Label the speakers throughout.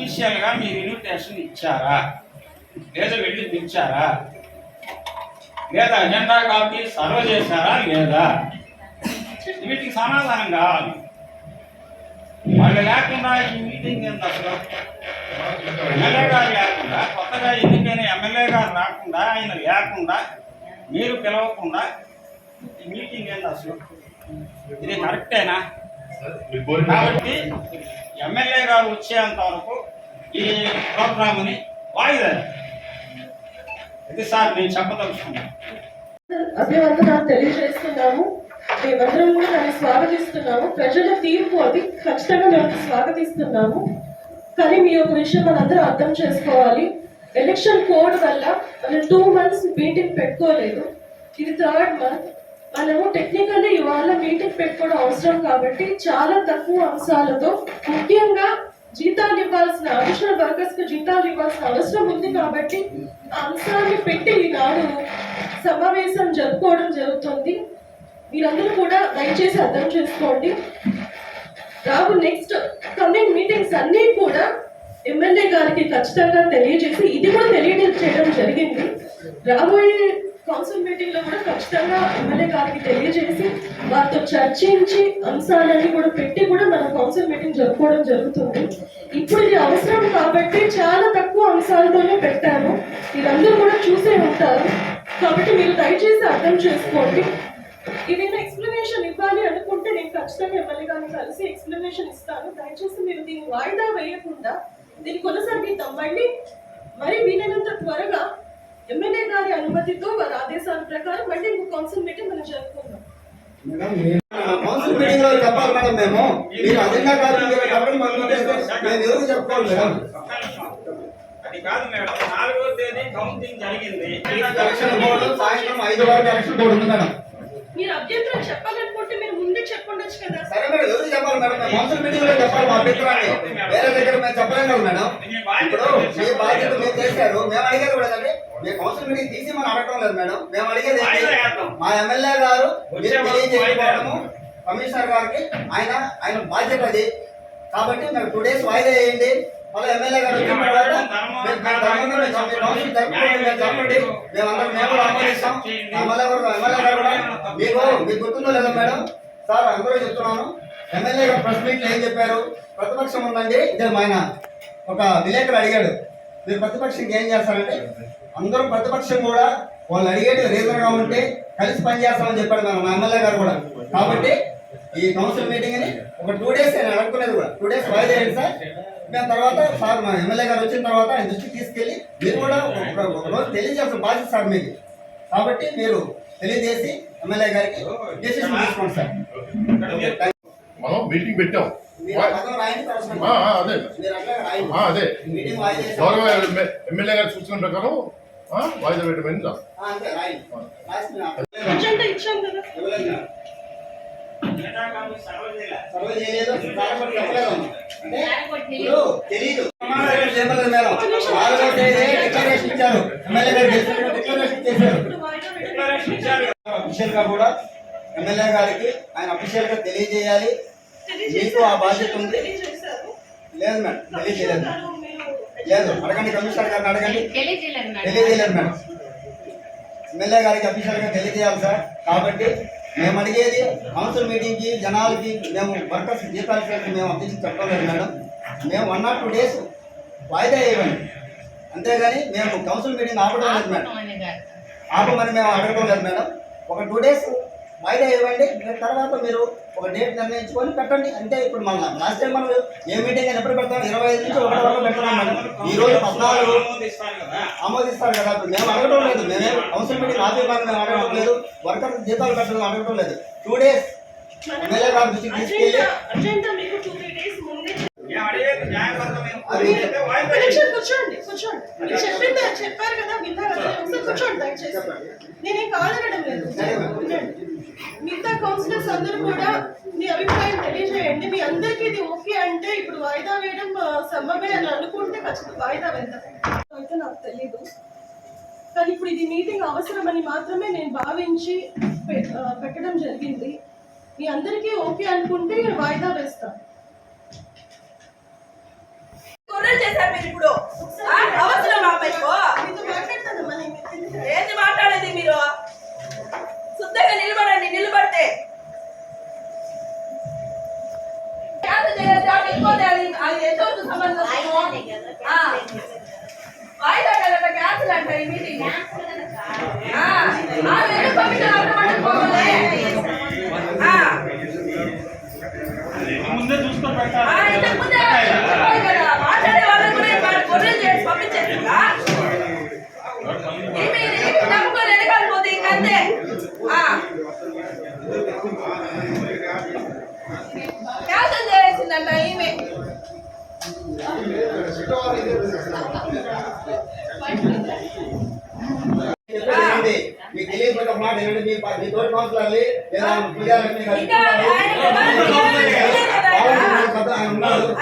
Speaker 1: అఫీషియల్గా మీరు ఇన్విటేషన్ ఇచ్చారా? లేదా వెళ్ళి పిలిచారా? లేదా అజెండా కాపీ సర్వ్ చేశారా లేదా? వీటికి సమాధానం కావాలి. వాళ్ళు లేకుండా ఈ మీటింగ్ ఏంది అసలు? ఎమ్మెల్యే గారు లేకుండా కొత్తగా ఎన్నికైన ఎమ్మెల్యే గారు రాకుండా ఆయన లేకుండా మీరు పిలవకుండా ఈ మీటింగ్ ఏంది అసలు? ఇది కరెక్టేనా కాబట్టి ఎమ్మెల్యే గారు వచ్చేంత వరకు ఈ ప్రోగ్రామ్ని వాయిదా ఇది సార్ నేను చెప్పదలుచుకున్నాను.
Speaker 2: అభివందనాలు తెలియజేస్తున్నాము. మేమందరం కూడా దాన్ని స్వాగతిస్తున్నాము. ప్రజల తీర్పు అది ఖచ్చితంగా మేము స్వాగతిస్తున్నాము. కానీ మీ ఒక విషయం మనందరం అర్థం చేసుకోవాలి. ఎలక్షన్ కోడ్ వల్ల మనం టూ మంత్స్ మీటింగ్ పెట్టుకోలేదు. ఇది థర్డ్ మంత్ మనము టెక్నికల్లీ ఇవాళ మీటింగ్ పెట్టుకోవడం అవసరం కాబట్టి చాలా తక్కువ అంశాలతో ముఖ్యంగా జీతాలు ఇవ్వాల్సిన అడిషనల్ వర్కర్స్కు జీతాలు ఇవ్వాల్సిన అవసరం ఉంది కాబట్టి ఆ అంశాన్ని పెట్టి ఈనాడు సమావేశం జరుపుకోవడం జరుగుతుంది. మీరందరూ కూడా దయచేసి అర్థం చేసుకోండి. రాబు నెక్స్ట్ కమింగ్ మీటింగ్స్ అన్నీ కూడా ఎమ్మెల్యే గారికి ఖచ్చితంగా తెలియజేసి ఇది కూడా తెలియజేయడం జరిగింది. రాబోయే కౌన్సిల్ మీటింగ్లో కూడా ఖచ్చితంగా ఎమ్మెల్యే గారికి తెలియజేసి వారితో చర్చించి అంశాలన్నీ కూడా పెట్టి కూడా మనం కౌన్సిల్ మీటింగ్ జరుపుకోవడం జరుగుతుంది. ఇప్పుడు ఇది అవసరం కాబట్టి చాలా తక్కువ అంశాలతోనే పెట్టాము. మీరందరూ కూడా చూసే ఉంటారు. కాబట్టి మీరు దయచేసి అర్థం చేసుకోండి. ఏదైనా ఎక్స్ప్లెనేషన్ ఇవ్వాలి అనుకుంటే నేను ఖచ్చితంగా ఎమ్మెల్యే గారిని కలిసి ఎక్స్ప్లెనేషన్ ఇస్తాను. దయచేసి మీరు దీన్ని వాయిదా వేయకుండా దీన్ని కొనసాగిద్దాం మళ్ళీ మరి వీలైనంత త్వరగా ఎమ్మెల్యే గారి అనుమతితో వారి ఆదేశాల ప్రకారం మళ్ళీ ఇంకో కౌన్సిల్ మీటింగ్ మనం జరుపుకుందాం.
Speaker 3: కౌన్సిల్ మీటింగ్లో చెప్పాలి మేడం మేము. మీరు అజెండా కాపీ మీరు చెప్పండి మనం చేస్తే మేము ఎవరికి చెప్పుకోవాలి మేడం.
Speaker 1: అది కాదు మేడం నాలుగో తేదీ కౌంటింగ్ జరిగింది.
Speaker 3: ఎలక్షన్ బోర్డు సాయంత్రం ఐదు వరకు ఎలక్షన్ బోర్డు ఉంది మేడం.
Speaker 2: మీరు అభ్యంతరం చెప్పాలనుకుంటే మీరు ముందే చెప్పుండొచ్చు కదా.
Speaker 3: సరే మేడం ఎవరికి చెప్పాలి మేడం? మేము కౌన్సిల్ మీటింగ్లో చెప్పాలి మా అభిప్రాయాన్ని వేరే దగ్గర మేము చెప్పలేం కదా మేడం. ఇప్పుడు మీ బాధ్యత మీరు చేశారు మేము అడిగేది కూడా ఏంటంటే మీ కౌన్సిల్ మీటింగ్ తీసి మనం అడగడం లేదు మేడం. మేము అడిగేది? మా ఎమ్మెల్యే గారు మీరు తెలియజేయకపోవడము కమిషనర్ గారికి ఆయన ఆయన బాధ్యత అది. కాబట్టి మేము టూ డేస్ వాయిదా వేయండి. మళ్ళీ ఎమ్మెల్యే గారు వచ్చిన తర్వాత మేమందరం మేము కూడా ఎమ్మెల్యే గారు ఎమ్మెల్యే గారు కూడా మీకు మీకు గుర్తుందో లేదా మేడం సార్ అందరూ చెప్తున్నాను. ఎమ్మెల్యే గారు ప్రెస్ మీట్లో ఏం చెప్పారు? ప్రతిపక్షం ఉందండి ఇదే మా ఆయన. ఒక విలేకరు అడిగాడు మీరు ప్రతిపక్షంకి ఏం చేస్తారంటే అందరం ప్రతిపక్షం కూడా వాళ్ళు అడిగేది రీజన్గా ఉంటే కలిసి పనిచేస్తామని చెప్పాడు మన మా ఎమ్మెల్యే గారు కూడా. కాబట్టి ఈ కౌన్సిల్ మీటింగ్ని ఒక టూ డేస్ నేను అనుకునేది కూడా. టూ డేస్ వాయిదా వేయండి సార్. మేము తర్వాత సార్ మా ఎమ్మెల్యే గారు వచ్చిన తర్వాత ఆయన దృష్టికి తీసుకెళ్ళి మీరు కూడా ఒక రోజు తెలియజేసిన బాధ్యత సార్ మీకు కాబట్టి మీరు తెలియజేసి ఎమ్మెల్యే గారికి డెసిషన్ తీసుకోండి సార్.
Speaker 4: మనం మీటింగ్ పెట్టాం. అదే. గౌరవ ఎమ్మెల్యే గారి సూచన ప్రకారం ఆ, వాయిదా పెట్టమని
Speaker 1: సర్వ్
Speaker 3: చేయలేదు. అంటే ఇప్పుడు సమావేశం మేడం డిక్లరేషన్ ఇచ్చారు. ఎమ్మెల్యే గారు డిక్లరేషన్ చేశారు.
Speaker 2: ఇప్పుడు వాయిదా పెట్టండి.
Speaker 1: డిక్లరేషన్ ఇచ్చారు కదా.
Speaker 3: అఫీషియల్గా కూడా ఎమ్మెల్యే గారికి ఆయన అఫీషియల్గా తెలియజేయాలి. మీకు ఆ బాధ్యత ఉంది. లేదు మేడం తెలియజేయలేదు. లేదు అడగండి కమిషనర్ గారిని అడగండి.
Speaker 5: తెలియజేయలేదు మేడం.
Speaker 3: ఎమ్మెల్యే గారికి అఫీషియల్గా తెలియజేయాలి సార్. కాబట్టి మేము అడిగేది కౌన్సిల్ మీటింగ్కి జనాలకి మేము వర్కర్స్ జీతాలు చేసి మేము అఫీషియల్ చెప్పలేదు మేడం. మేము వన్ ఆర్ టూ డేస్ వాయిదా వేయమండి అంతేగాని మేము కౌన్సిల్ మీటింగ్ ఆపడం లేదు మేడం. ఆపమని మేము అడగడం లేదు మేడం. ఒక టూ డేస్ వాయిదా ఇవ్వండి. మీరు తర్వాత మీరు ఒక డేట్ నిర్ణయించుకొని పెట్టండి. అంటే ఇప్పుడు మన లాస్ట్ టైం మనం ఏ మీటింగ్ ఎప్పుడు పెడతాం? ఇరవై ఐదు నుంచి ఒకటి వరకు పెడుతున్నాం ఈ రోజు పద్నాలుగు
Speaker 1: ఆమోదిస్తారు కదా.
Speaker 3: ఇప్పుడు మేము అడగడం లేదు. మేమే కౌన్సిల్ మీటింగ్ ఆపేమని మేము అడగడం లేదు. వర్కర్ జీతాలు పెట్టడం అడగడం లేదు. టూ డేస్ ఎమ్మెల్యే గారి దృష్టికి తీసుకెళ్ళి
Speaker 2: కూర్చోండి కూర్చోండి. చెప్పింది చెప్పారు కదా విన్నారు? కూర్చోండి దయచేసి. నేనేం కాదనడం లేదు. మిగతా కౌన్సిలర్స్ అందరూ కూడా మీ అభిప్రాయం తెలియజేయండి. మీ అందరికీ ఇది ఓకే అంటే ఇప్పుడు వాయిదా వేయడం సమ్మమే అని అనుకుంటే ఖచ్చితంగా వాయిదా వెళ్తాం అయితే నాకు తెలీదు. కానీ ఇప్పుడు ఇది మీటింగ్ అవసరమని మాత్రమే నేను భావించి పెట్టడం జరిగింది. మీ అందరికీ ఓకే అనుకుంటే వాయిదా
Speaker 5: వేస్తాను చేశారు మీరు ఇప్పుడు. ఆ? అనవసరం.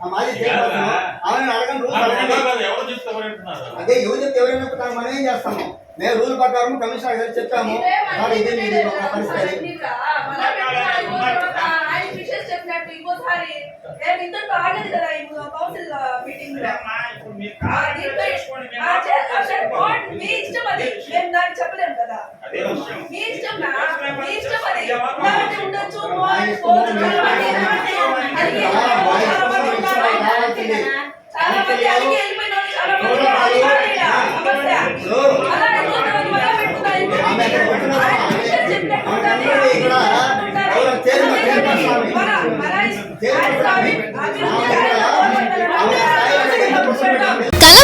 Speaker 3: ఆమె మాజీ చైర్పర్సన్. ఆమెను అడగండి, అదే ఎవరు ఎవరైనా మనం ఏం చేస్తాము మేము రూల్ ప్రకారం కమిషనర్ గారికి చెప్పాము ఇది ఒక పరిస్థితి
Speaker 5: నేను కదా చెప్పలేము మీ ఇష్టం మీ ఇష్టం అది ఉండొచ్చు చాలా మంది అడిగి వెళ్ళిపోయిన వాళ్ళు చాలా మంది ఉన్నారు. అది కాదు ఈడ సమస్య. అలానే కొంతమంది వల్ల పెట్టుకున్నారు.
Speaker 3: ఆమె అక్కడ కూర్చున్నారు.
Speaker 5: ఆయన విషయం చెప్పినట్టు ఉండాలి.
Speaker 3: ఆమె ఇక్కడ ఎవరో చైర్మన్ చైర్పర్సన్ ఆమె.
Speaker 5: మన- మన ఆయన
Speaker 3: చైర్పర్సన్ ఆమె.
Speaker 5: అభివృద్ధి
Speaker 3: ఆమె
Speaker 5: ఆయన
Speaker 3: ఇక్కడ
Speaker 5: కోరుకుంటున్నాడు.
Speaker 3: ఆమె స్థాయిలో ఎంత కూర్చుంటారు ఆమె?
Speaker 6: కల